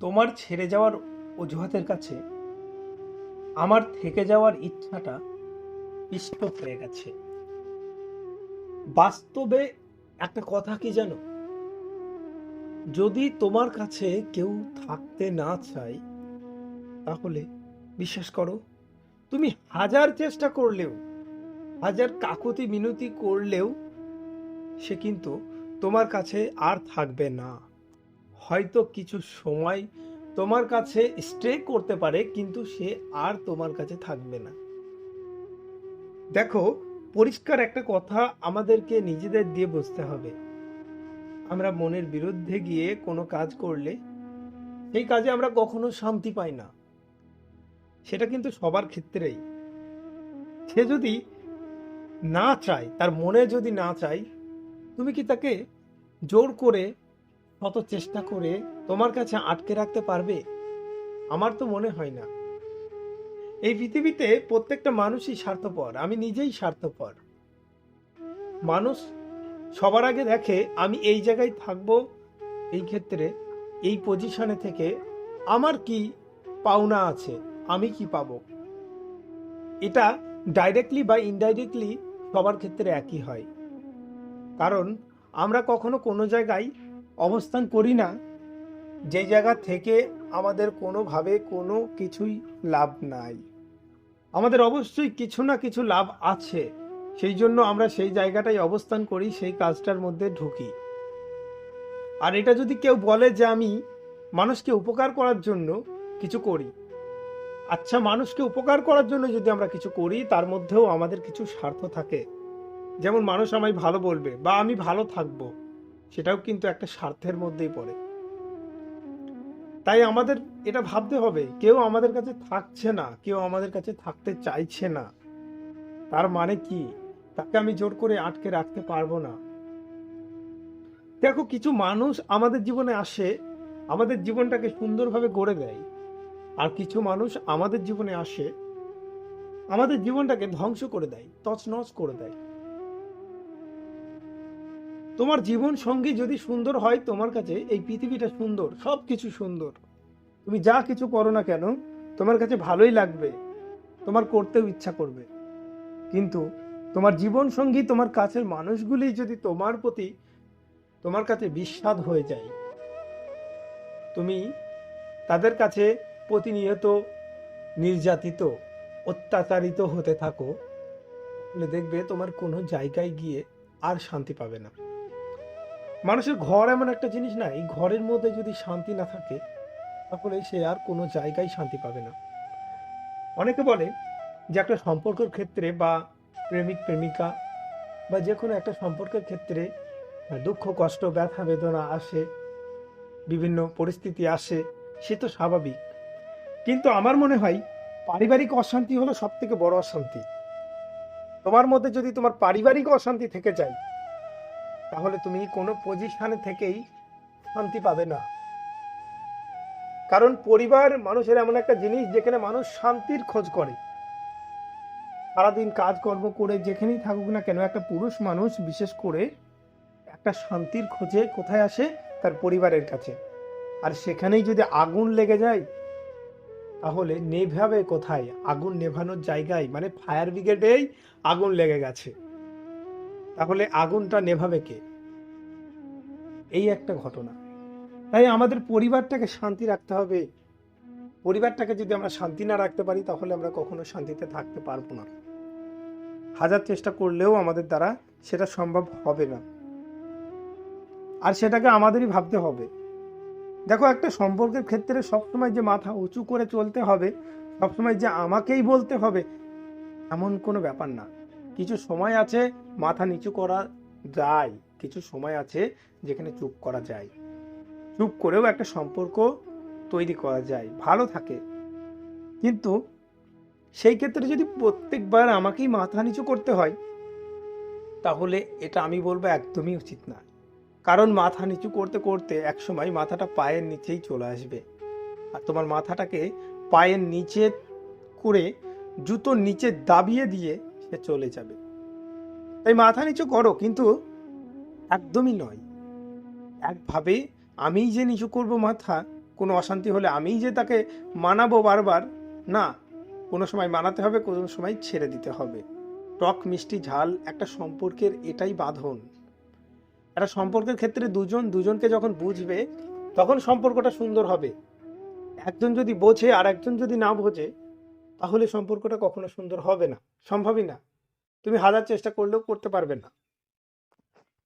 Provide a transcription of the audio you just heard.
তোমার ছেড়ে যাওয়ার অজুহাতের কাছে আমার থেকে যাওয়ার ইচ্ছাটা ইষ্ট হয়ে গেছে। বাস্তবে একটা কথা কি জানো? যদি তোমার কাছে কেউ থাকতে না চায়, তাহলে বিশ্বাস করো, তুমি হাজার চেষ্টা করলেও, হাজার কাকুতি মিনতি করলেও, সে কিন্তু তোমার কাছে আর থাকবে না। হয়তো কিছু সময় তোমার কাছে স্টে করতে পারে, কিন্তু সে আর তোমার কাছে থাকবে না। দেখো, পরিষ্কার একটা কথা আমাদেরকে নিজেদের দিয়ে বুঝতে হবে। আমরা মনের বিরুদ্ধে গিয়ে কোনো কাজ করলে সেই কাজে আমরা কখনো শান্তি পাই না। সেটা কিন্তু সবার ক্ষেত্রেই। সে যদি না চায়, তার মনে যদি না চায়, তুমি কি তাকে জোর করে শত চেষ্টা করে তোমার কাছে আটকে রাখতে পারবে? আমার তো মনে হয় না। এই পৃথিবীতে প্রত্যেকটা মানুষই স্বার্থপর, আমি নিজেই স্বার্থপর। মানুষ সবার আগে দেখে, আমি এই জায়গায় থাকব, এই ক্ষেত্রে, এই পজিশনে থেকে আমার কি পাওনা আছে, আমি কি পাবো? এটা ডাইরেক্টলি বা ইনডাইরেক্টলি সবার ক্ষেত্রে একই হয়। কারণ আমরা কখনো কোনো জায়গায় অবস্থান করি না, যে জায়গা থেকে আমাদের কোনোভাবে কোনো কিছুই লাভ নাই। আমাদের অবশ্যই কিছু না কিছু লাভ আছে, সেই জন্য আমরা সেই জায়গাটায় অবস্থান করি, সেই কাজটার মধ্যে ঢুকি। আর এটা যদি কেউ বলে যে আমি মানুষকে উপকার করার জন্য কিছু করি আচ্ছা মানুষকে উপকার করার জন্য যদি আমরা কিছু করি, তার মধ্যেও আমাদের কিছু স্বার্থ থাকে। যেমন মানুষ আমায় ভালো বলবে, বা আমি ভালো থাকব। সেটাও কিন্তু একটা স্বার্থের মধ্যেই পড়ে। তাই আমাদের এটা ভাবতে হবে, কেউ আমাদের কাছে থাকছে না, কেউ আমাদের কাছে থাকতে চাইছে না। তার মানে কি? তাকে আমি জোর করে আটকে রাখতে পারব না। দেখো, কিছু মানুষ আমাদের জীবনে আসে, আমাদের জীবনটাকে সুন্দরভাবে গড়ে দেয়। আর কিছু মানুষ আমাদের জীবনে আসে, আমাদের জীবনটাকে ধ্বংস করে দেয়, তছনছ করে দেয়। তোমার জীবন সঙ্গী যদি সুন্দর হয় তোমার কাছে, এই পৃথিবীটা সুন্দর সব কিছু সুন্দর। তুমি যা কিছু করো না কেন, তোমার কাছে ভালোই লাগবে, তোমার করতেও ইচ্ছা করবে। কিন্তু তোমার জীবন সঙ্গী, তোমার কাছের মানুষগুলি যদি তোমার প্রতি তোমার কাছে বিস্বাদ হয়ে যায়, তুমি তাদের কাছে প্রতিনিয়ত নির্যাতিত, অত্যাচারিত হতে থাকো দেখবে তোমার কোনো জায়গায় গিয়ে আর শান্তি পাবে না। মানুষের ঘর এমন একটা জিনিস না, এই ঘরের মধ্যে যদি শান্তি না থাকে, তাহলে সে আর কোনো জায়গায় শান্তি পাবে না। অনেকে বলে যে একটা সম্পর্কের ক্ষেত্রে বা প্রেমিক, প্রেমিকা বা যে কোনো একটা সম্পর্কের ক্ষেত্রে দুঃখ, কষ্ট, ব্যথা, বেদনা আসে, বিভিন্ন পরিস্থিতি আসে, সে তো স্বাভাবিক। কিন্তু আমার মনে হয় পারিবারিক অশান্তি হলো সব থেকে বড় অশান্তি। তোমার মধ্যে যদি তোমার পারিবারিক অশান্তি থেকে যায় তাহলে তুমি কোনো পজিশনে থেকেই শান্তি পাবে না। কারণ পরিবার মানুষের এমন একটা জিনিস যেখানে মানুষ শান্তির খোঁজ করে। সারাদিন কাজকর্ম করে যেখানেই থাকুক না কেন, একটা পুরুষ মানুষ বিশেষ করে একটা শান্তির খোঁজে কোথায় আসে? তার পরিবারের কাছে। আর সেখানেই যদি আগুন লেগে যায়, তাহলে নেভাবে কোথায়? আগুন নেভানোর জায়গায় মানে ফায়ার ব্রিগেডেই আগুন লেগে গেছে। তাহলে আগুনটা নেভাবে কে? এই একটা ঘটনা। তাই আমাদের পরিবারটাকে শান্তি রাখতে হবে। পরিবারটাকে যদি আমরা শান্তি না রাখতে পারি, তাহলে আমরা কখনো শান্তিতে থাকতে পারব না। হাজার চেষ্টা করলেও আমাদের দ্বারা সেটা সম্ভব হবে না। আর সেটাকে আমাদেরই ভাবতে হবে। দেখো, একটা সম্পর্কের ক্ষেত্রে সবসময় যে মাথা উঁচু করে চলতে হবে, সবসময় যে আমাকেই বলতে হবে, এমন কোনো ব্যাপার না। কিছু সময় আছে মাথা নিচু করা যায়, কিছু সময় আছে যেখানে চুপ করা যায়। চুপ করেও একটা সম্পর্ক তৈরি করা যায়, ভালো থাকে। কিন্তু সেই ক্ষেত্রে যদি প্রত্যেকবার আমাকেই মাথা নিচু করতে হয়, তাহলে এটা আমি বলব একদমই উচিত না। কারণ মাথা নিচু করতে করতে একসময় মাথাটা পায়ের নিচেই চলে আসবে। আর তোমার মাথাটাকে পায়ের নিচে করে জুতোর নিচে দাবিয়ে দিয়ে সে চলে যাবে। তাই মাথা নিচু করো, কিন্তু একদমই নয়। একভাবে আমি যে নিচু করব মাথা, কোনো অশান্তি হলে আমিই যে তাকে মানাবো বারবার, না, কোনো সময় মানাতে হবে, কোনো সময় ছেড়ে দিতে হবে। টক, মিষ্টি, ঝাল একটা সম্পর্কের এটাই বাঁধন। একটা সম্পর্কের ক্ষেত্রে দুজন দুজনকে যখন বুঝবে, তখন সম্পর্কটা সুন্দর হবে। একজন যদি বোঝে আর একজন যদি না বোঝে তাহলে সম্পর্কটা কখনো সুন্দর হবে না। সম্ভবই না। তুমি হাজার চেষ্টা করলেও করতে পারবে না।